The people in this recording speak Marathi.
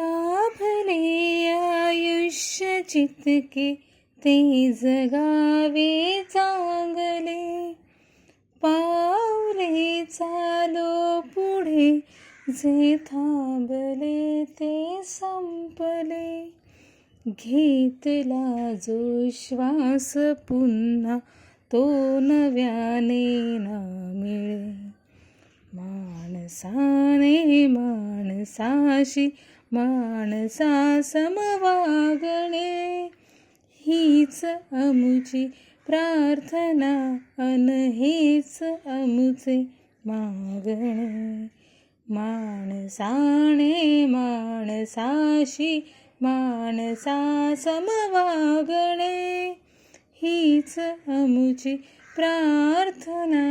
लाभले आयुष्य चितके ते जगावे चांगले. पावले चालो पुढे जे थांबले ते संपले. घेतला जो श्वास पुन्हा तो नव्याने ना मिळे. माणसाने माणसाशी माणसा समवागणे. हीच अमुची प्रार्थना अन हेच अमुचे मागणे. माणसाने माणसाशी माणसा समवागणे. हीच अमुची प्रार्थना.